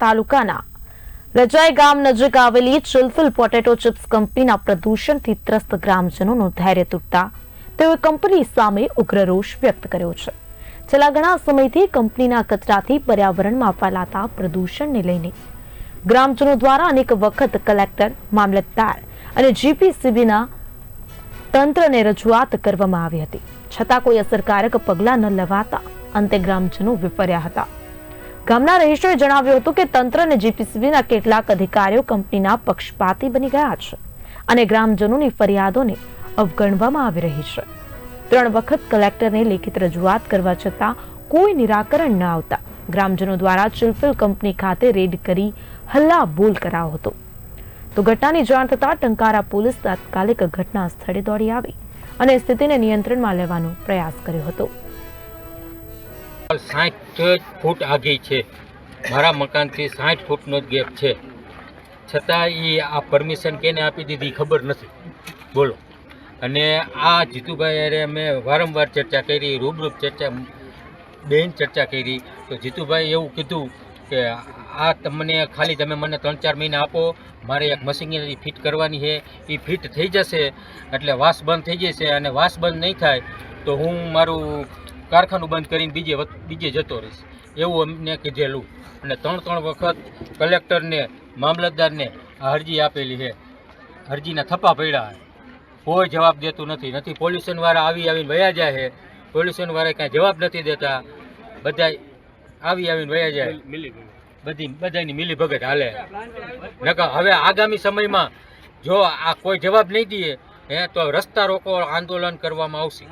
તાલુકાના રજાઈ ગામ નજીક આવેલી ચિલફિલ પોટેટો ચિપ્સ કંપનીના પ્રદૂષણથી ત્રસ્ત ગ્રામજનોનું ધૈર્ય તૂટતા તેઓએ કંપની સામે ઉગ્ર રોષ વ્યક્ત કર્યો છે. છેલ્લા ઘણા સમયથી કંપનીના કચરાથી પર્યાવરણમાં ફેલાતા પ્રદૂષણને લઈને ગ્રામજનો દ્વારા અનેક વખત કલેક્ટર, મામલતદાર અને જીપીસીબીના તંત્રને રજૂઆત કરવામાં આવી હતી. છતાં કોઈ અસરકારક પગલાં ન લેવાતા અંતે ગ્રામજનો વિફર્યા હતા. ગામના રહીશોએ જણાવ્યું હતું કે તંત્ર જીપીસીબીના કેટલાક અધિકારીઓ કંપનીના પક્ષપાતી બની ગયા છે અને ગ્રામજનોની ફરિયાદોને અવગણવામાં આવી રહી છે. ત્રણ વખત કલેક્ટરને લેખિત રજૂઆત કરવા છતાં કોઈ નિરાકરણ ન આવતા ગ્રામજનો દ્વારા ચિલફિલ કંપની ખાતે રેડ કરી હલ્લા બોલ કરાયો હતો. તો ઘટનાની જાણ થતાં ટંકારા પોલીસ તાત્કાલિક ઘટના સ્થળે દોડી આવી અને સ્થિતિને નિયંત્રણમાં લેવાનો પ્રયાસ કર્યો હતો. સાઠ ફૂટ આઘી છે. મારા મકાનથી સાઠ ફૂટનો જ ગેપ છે. છતાં એ આ પરમિશન કેને આપી દીધી ખબર નથી. બોલો. અને આ જીતુભાઈ અરે અમે વારંવાર ચર્ચા કરી, રૂબરૂપ ચર્ચા, બેન ચર્ચા કરી. તો જીતુભાઈ એવું કીધું કે આ તમને ખાલી તમે મને ત્રણ ચાર મહિના આપો, મારે એક મશીનરી ફિટ કરવાની છે. એ ફિટ થઈ જશે, એટલે વાસ બંધ થઈ જશે. અને વાસ બંધ નહીં થાય તો હું મારું કારખાનું બંધ કરીને બીજે બીજે જતો રહીશ. એવું અમને કીધેલું. અને ત્રણ ત્રણ વખત કલેક્ટરને મામલતદારને આ અરજી આપેલી છે. અરજીના થપ્પા પડ્યા છે. કોઈ જવાબ દેતું નથી. નથી પોલ્યુશનવાળા આવી આવીને વયા જાય છે. પોલ્યુશનવાળા કાંઈ જવાબ નથી દેતા. બધા આવી આવીને વયા જાય. બધી બધાની મિલી ભગત હાલે. નકર હવે આગામી સમયમાં જો આ કોઈ જવાબ નહીં દે હે તો રસ્તા રોકો આંદોલન કરવામાં આવશે.